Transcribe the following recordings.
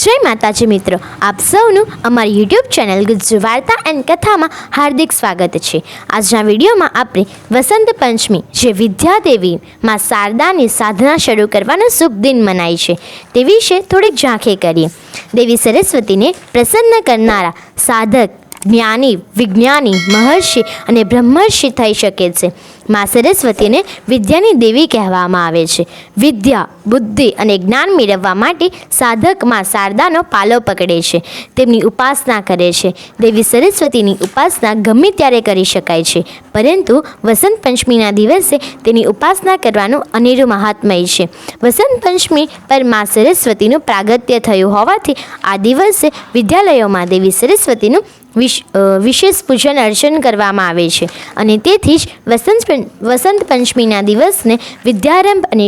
જય માતાજી મિત્રો, આપ સૌનું અમારી યુટ્યુબ ચેનલ ગુજ્જુ વાર્તા એન્ડ કથામાં હાર્દિક સ્વાગત છે. આજના વિડીયોમાં આપણે વસંત પંચમી, જે વિદ્યાદેવી માં શારદાની સાધના શરૂ કરવાનો શુભ દિન મનાય છે, તે વિશે થોડીક ઝાંખે કરીએ. દેવી સરસ્વતીને પ્રસન્ન કરનારા સાધક જ્ઞાની, વિજ્ઞાની, મહર્ષિ અને બ્રહ્મર્ષિ થઈ શકે છે. મા સરસ્વતીને વિદ્યાની દેવી કહેવામાં આવે છે. વિદ્યા, બુદ્ધિ અને જ્ઞાન મેળવવા માટે સાધકમાં શારદાનો પાલો પકડે છે. તેમની ઉપાસના કરે છે. દેવી સરસ્વતીની ઉપાસના ગમે ત્યારે કરી શકાય છે. પરંતુ વસંત પંચમીના દિવસે તેની ઉપાસના કરવાનું અનેરું મહાત્મય છે. વસંત પંચમી પર મા સરસ્વતીનું પ્રાગત્ય થયું હોવાથી આ દિવસે વિદ્યાલયોમાં દેવી સરસ્વતીનું વિશેષ પૂજન અર્ચન કરવામાં આવે છે. અને તેથી જ વસંત વસંત પંચમીના દિવસને વિદ્યારંભ અને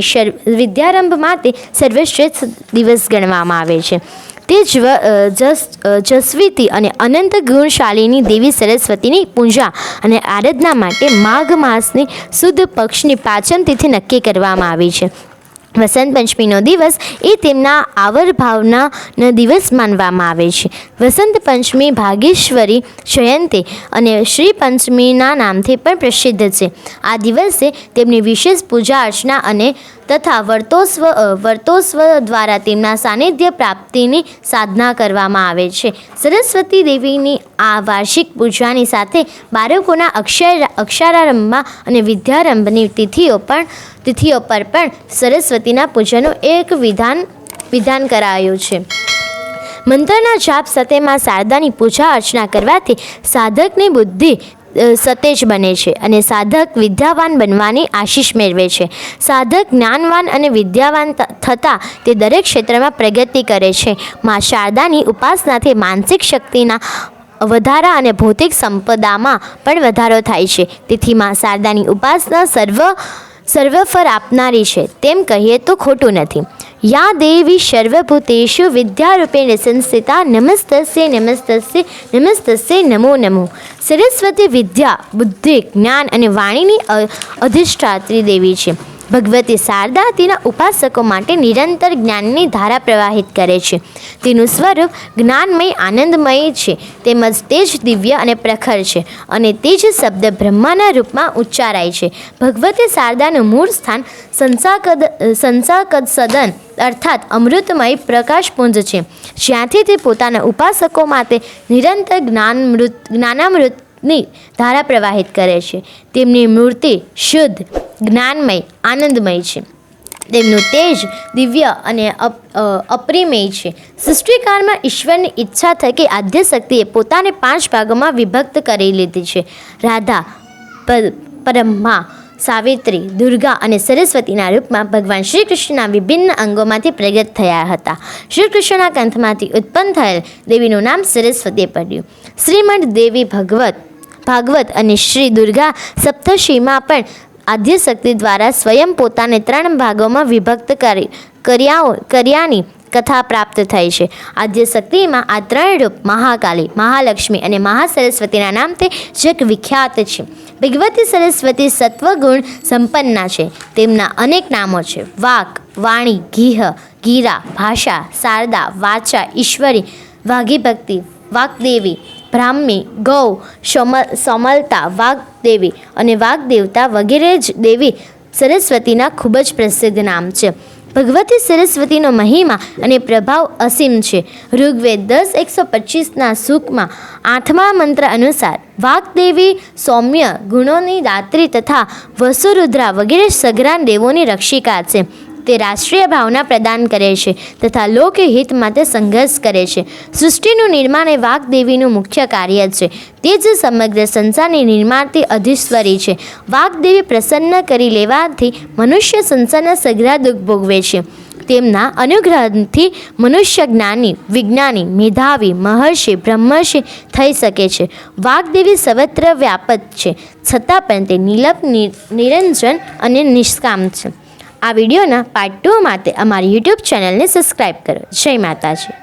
વિદ્યારંભ માટે સર્વશ્રેષ્ઠ દિવસ ગણવામાં આવે છે. તે જસ્વીતી અને અનંત ગુણશાળીની દેવી સરસ્વતીની પૂજા અને આરાધના માટે માઘ માસની શુદ્ધ પક્ષની પાચન તિથિ નક્કી કરવામાં આવી છે. વસંત પંચમીનો દિવસ એ તેમના આવરભાવનાનો દિવસ માનવામાં આવે છે. વસંત પંચમી ભાગેશ્વરી જયંતી અને શ્રી પંચમીના નામથી પણ પ્રસિદ્ધ છે. આ દિવસે તેમની વિશેષ પૂજા અર્ચના અને તથા વર્તોસ્વ વર્તોસ્વ દ્વારા તેમના સાનિધ્ય પ્રાપ્તિની સાધના કરવામાં આવે છે. સરસ્વતી દેવીની આ વાર્ષિક પૂજાની સાથે બાળકોના અક્ષર અક્ષરારંભમાં અને વિદ્યારંભની તિથિઓ પણ તિથિઓ પર પણ સરસ્વતીના પૂજનનું એક વિધાન વિધાન કરાયું છે. મંત્રના જાપ સાથે માં શારદાની પૂજા અર્ચના કરવાથી સાધકની બુદ્ધિ સતેજ બને છે અને સાધક વિદ્યાવાન બનવાની આશીષ મેળવે છે. સાધક જ્ઞાનવાન અને વિદ્યાવાન થતાં તે દરેક ક્ષેત્રમાં પ્રગતિ કરે છે. માં શારદાની ઉપાસનાથી માનસિક શક્તિના વધારા અને ભૌતિક સંપદામાં પણ વધારો થાય છે. તેથી માં શારદાની ઉપાસના સર્વ સર્વફર આપનારી છે. તેમ કહીએ તો ખોટું નથી. યા દેવી સર્વભૂતેશુ વિદ્યારૂપેણ સંસ્થિતા નમસ્તસ્ય નમસ્તસ્ય નમસ્તસ્ય નમો નમો. સરસ્વતી વિદ્યા, બુદ્ધિ, જ્ઞાન અને વાણીની અધિષ્ઠાત્રી દેવી છે. ભગવતી શારદા તેના ઉપાસકો માટે નિરંતર જ્ઞાનની ધારા પ્રવાહિત કરે છે. તેનું સ્વરૂપ જ્ઞાનમય, આનંદમય છે. તેમજ તેજ દિવ્ય અને પ્રખર છે અને તે જ શબ્દ બ્રહ્માના રૂપમાં ઉચ્ચારાય છે. ભગવતી શારદાનું મૂળ સ્થાન સંસાકદ સંસાકદ સદન અર્થાત અમૃતમય પ્રકાશપુંજ છે. જ્યાંથી તે પોતાના ઉપાસકો માટે નિરંતર જ્ઞાનમૃત જ્ઞાનામૃતની ધારા પ્રવાહિત કરે છે. તેમની મૂર્તિ શુદ્ધ જ્ઞાનમય આનંદમય છે. તેમનું તેજ દિવ્ય અને અપ- અ, છે. સૃષ્ટિકાળમાં ઈશ્વરની ઈચ્છા થકી આદ્યશક્તિએ પોતાને પાંચ ભાગોમાં વિભક્ત કરી લીધી છે. રાધા પ- પરમા સાવિત્રી દુર્ગા અને સરસ્વતીના રૂપમાં ભગવાન શ્રી કૃષ્ણના વિભિન્ન અંગોમાંથી પ્રગટ થયા હતા. શ્રી કૃષ્ણના કંઠમાંથી ઉત્પન્ન થયેલ દેવીનું નામ સરસ્વતી પડ્યું. શ્રીમદ દેવી ભગવત ભાગવત અને શ્રી દુર્ગા સપ્તશીમાં પણ આદ્યશક્તિ દ્વારા સ્વયં પોતાને ત્રણ ભાગોમાં વિભક્ત કરી, કર્યાઓ, કર્યાની કથા પ્રાપ્ત થઈ છે. આદ્યશક્તિમાં આ ત્રણ રૂપ મહાકાલી, મહાલક્ષ્મી અને મહાસરસ્વતીના નામથી જગ વિખ્યાત છે. ભગવતી સરસ્વતી સત્વગુણ સંપન્ના છે. તેમના અનેક નામો છે. વાક, વાણી, ગીહ, ગીરા, ભાષા શારદા વાચા, ઈશ્વરી વાઘી ભક્તિ વાગદેવી બ્રાહ્મી, ગૌ, સોમલ, સોમલતા, વાગદેવી અને વાઘદેવતા વગેરે જ દેવી સરસ્વતીના ખૂબ જ પ્રસિદ્ધ નામ છે. ભગવતી સરસ્વતીનો મહિમા અને પ્રભાવ અસીમ છે. ઋગ્વેદ દસ એકસો પચીસના સુખમાં આઠમા મંત્ર અનુસાર વાઘદેવી સૌમ્ય ગુણોની દાત્રી તથા વસુરુદ્રા વગેરે સઘરા દેવોની રક્ષિકા છે. તે રાષ્ટ્રીય ભાવના પ્રદાન કરે છે તથા લોકહિત માટે સંઘર્ષ કરે છે. સૃષ્ટિનું નિર્માણ એ વાઘદેવીનું મુખ્ય કાર્ય છે. તે જ સમગ્ર સંસારની નિર્માણથી અધિશ્વરી છે. વાઘદેવી પ્રસન્ન કરી લેવાથી મનુષ્ય સંસારના સઘળા દુઃખ ભોગવે છે. તેમના અનુગ્રહથી મનુષ્ય જ્ઞાની, વિજ્ઞાની, મેધાવી, મહર્ષિ, બ્રહ્મર્ષિ થઈ શકે છે. વાઘદેવી સર્વત્ર વ્યાપક છે. છતાં પણ તે નિલપ નિરંજન અને નિષ્કામ છે. આ વિડીયોના પાર્ટ ટુ માટે અમારી યુટ્યુબ ચેનલને સબસ્ક્રાઈબ કરો. જય માતાજી.